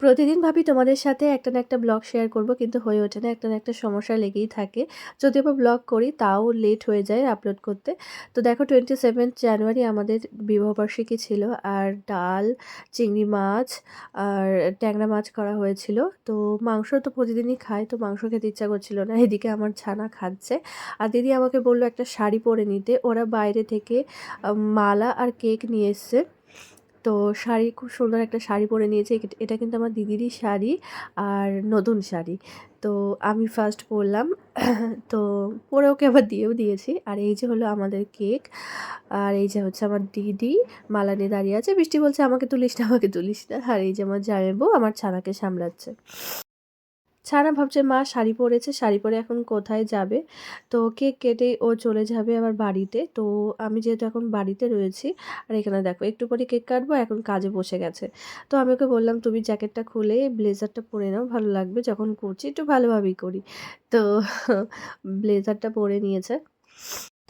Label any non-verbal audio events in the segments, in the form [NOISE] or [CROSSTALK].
প্রতিদিন ভাবি তোমাদের সাথে একটা না একটা ব্লগ শেয়ার করব, কিন্তু হয়ে ওঠে না, একটা না একটা সমস্যা লেগেই থাকে। যদিও বা ব্লগ করি, তাও লেট হয়ে যায় আপলোড করতে। তো দেখো টোয়েন্টি সেভেন্থ জানুয়ারি আমাদের বিবাহবার্ষিকী ছিল, আর ডাল, চিংড়ি মাছ, আর ট্যাংরা মাছ করা হয়েছিল। তো মাংস তো প্রতিদিনই খাই, তো মাংস খেতে ইচ্ছা করছিল না, এদিকে আমার ছানা খাচ্ছে। আর দিদি আমাকে বলল একটা শাড়ি পরে নিতে, ওরা বাইরে থেকে মালা আর কেক নিয়ে এসছে। তো শাড়ি খুব সুন্দর একটা শাড়ি পরে নিয়েছে। এটা কিন্তু আমার দিদিরই শাড়ি আর নতুন শাড়ি। তো আমি ফার্স্ট পরলাম। [COUGHS] তো পরে ওকে আবার দিয়েও দিয়েছি। আর এই যে হলো আমাদের কেক। আর এই যে হচ্ছে আমার দিদি মালা নিয়ে দাঁড়িয়ে আছে। বৃষ্টি বলছে, আমাকে তুলিস না, আমাকে তুলিস না। আর এই যে আমার জামাইবু আমার ছানাকে সামলাচ্ছে। ছানা ভাবছে, মা, শাড়ি পরেছে, শাড়ি পরে এখন কোথায় যাবে? তো কেক কেটে ও চলে যাবে আবার বাড়িতে। তো আমি যেহেতু এখন বাড়িতে রয়েছি, আর এখানে দেখো, একটু পরে কেক কাটবো এখন কাজে বসে গেছে। তো আমি ওকে বললাম, তুমি জ্যাকেটটা খুলে ব্লেজারটা পরে নাও, ভালো লাগবে, যখন করছি একটু ভালোভাবেই করি। তো ব্লেজারটা পরে নিয়েছে।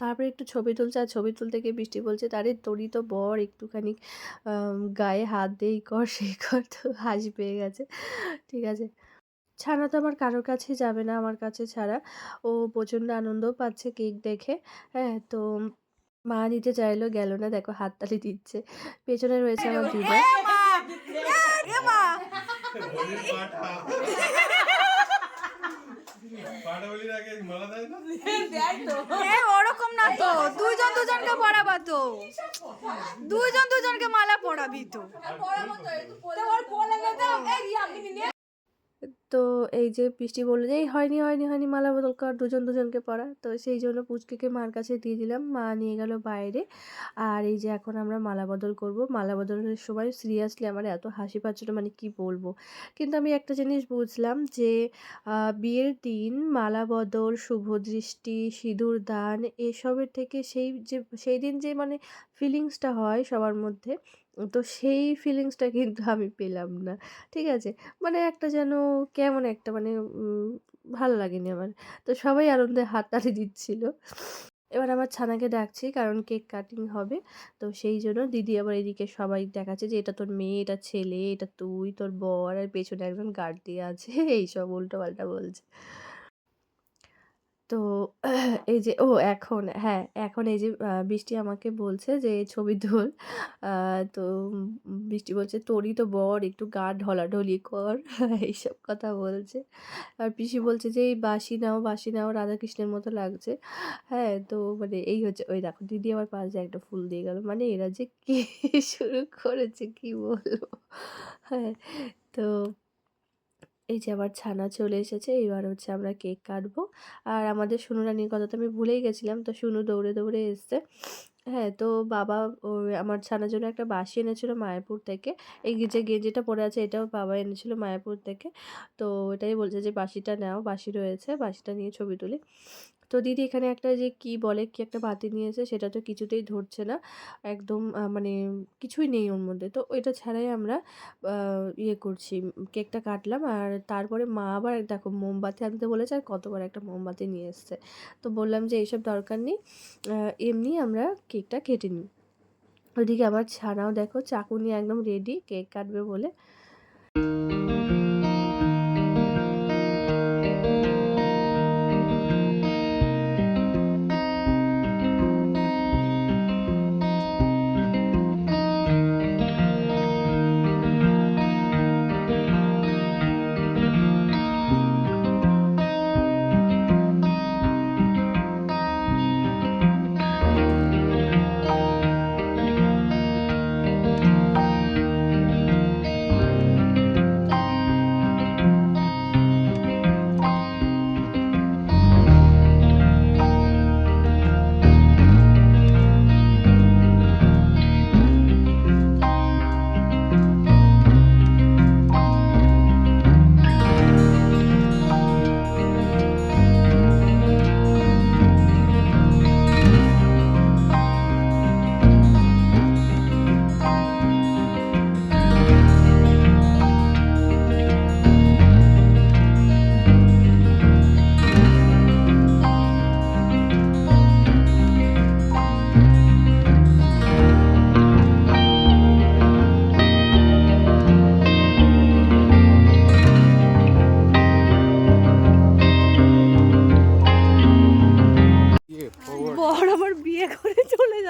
তারপরে একটু ছবি তুলছে, আর ছবি তুলতে গিয়ে বৃষ্টি বলছে তারে তোরই তো বর, একটুখানি গায়ে হাত দিয়ে কর, সেই কর। তো হাসি পেয়ে গেছে। ঠিক আছে। ছানা তো আমার কারোর কাছে যাবে না আমার কাছে ছাড়া। ও প্রচণ্ড আনন্দও পাচ্ছে কেক দেখে। হ্যাঁ তো মা নিতে চাইলো গেল না দেখো হাততালি দিচ্ছে। পেছনে রয়েছে আমার দিদা। ওরকম না তো দুইজন দুজনকে পড়াবা তো। দুইজন দুজনকে মালা পড়াবি তো। তো এই যে বৃষ্টি বলল যে, এই হয়নি হয়নি হয়নি, মালা বদল কর, দুজন দুজনকে পড়া। তো সেই জন্য পুচকিকে মার কাছে দিয়ে দিলাম। মা নিয়ে গেল বাইরে। আর এই যে এখন আমরা মালা বদল করব। মালা বদলের সময় সিরিয়াসলি আমার এত হাসি পাচ্ছিল মানে কি বলব? কিন্তু আমি একটা জিনিস বুঝলাম যে বিয়ের দিন মালা বদল, শুভ দৃষ্টি, সিঁদুর দান, এসবের থেকে সেই যে, সেই দিন যে মানে ফিলিংসটা হয় সবার মধ্যে তো সেই ফিলিংসটা কিন্তু [LAUGHS] আমি পেলাম না। ঠিক আছে? মানে একটা যেন কেমন একটা মানে ভালো লাগেনি আমার। তো সবাই আনন্দে হাততালি দিচ্ছিল। এবার আমার ছানাকে ডাকছি কারণ কেক কাটিং হবে। তো সেই জন্য দিদি আবার এদিকে সবাই দেখাচ্ছে যে, এটা তোর মেয়ে, এটা ছেলে, এটা তুই, তোর বর, আর পেছনে একজন গার্ড দিয়ে আছে। [LAUGHS] এইসব উল্টো পাল্টা বলছে। তো এই যে, ও এখন হ্যাঁ এখন এই যে বৃষ্টি আমাকে বলছে যে ছবি তোল। তো বৃষ্টি বলছে, তোরই তো বর, একটু গা ঢলাঢলি কর। [LAUGHS] এইসব কথা বলছে। আর পিসি বলছে যে, এই বাসি নাও বাসি নাও, রাধাকৃষ্ণের মতো লাগছে। হ্যাঁ তো মানে এই হচ্ছে, ওই দেখো, দিদি আমার পাশে একটা ফুল দিয়ে গেল। মানে এরা যে কি [LAUGHS] শুরু করেছে, কি বলব? হ্যাঁ তো এই যে আবার ছানা চলে এসেছে, এবার হচ্ছে আমরা কেক কাটবো। আর আমাদের সুনু রানির কথা তো আমি ভুলেই গেছিলাম, তো সুনু দৌড়ে দৌড়ে এসছে। হ্যাঁ তো বাবা আমার ছানার জন্য একটা বাসি এনেছিল মায়াপুর থেকে। এই যে গেঞ্জিটা পরে আছে, এটাও বাবা এনেছিল মায়াপুর থেকে। তো এটাই বলছে যে বাসিটা নাও বাসি রয়েছে বাসিটা নিয়ে ছবি তুলি। তো দিদি এখানে একটা যে কি বলে, কি একটা বাতি নিয়েছে সেটা তো কিছুতেই ধরছে না। একদম মানে কিছুই নেই ওর মধ্যে। তো ওইটা ছাড়াই আমরা ইয়ে করছি, কেকটা কাটলাম। আর তারপরে মা আবার দেখো মোমবাতি আনতে বলেছে আর কতবার একটা মোমবাতি নিয়ে এসছে। তো বললাম যে এইসব দরকার নেই এমনি আমরা কেকটা কেটে নিই। ওইদিকে আমার ছানাও দেখো চাকু নিয়ে একদম রেডি কেক কাটবে বলে।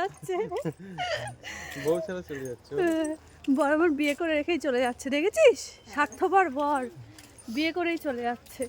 যাচ্ছে। বউ ছাড়া চলে যাচ্ছে। বর আমার বিয়ে করে রেখেই চলে যাচ্ছে দেখেছিস? স্বার্থপর বর। বিয়ে করেই চলে যাচ্ছে।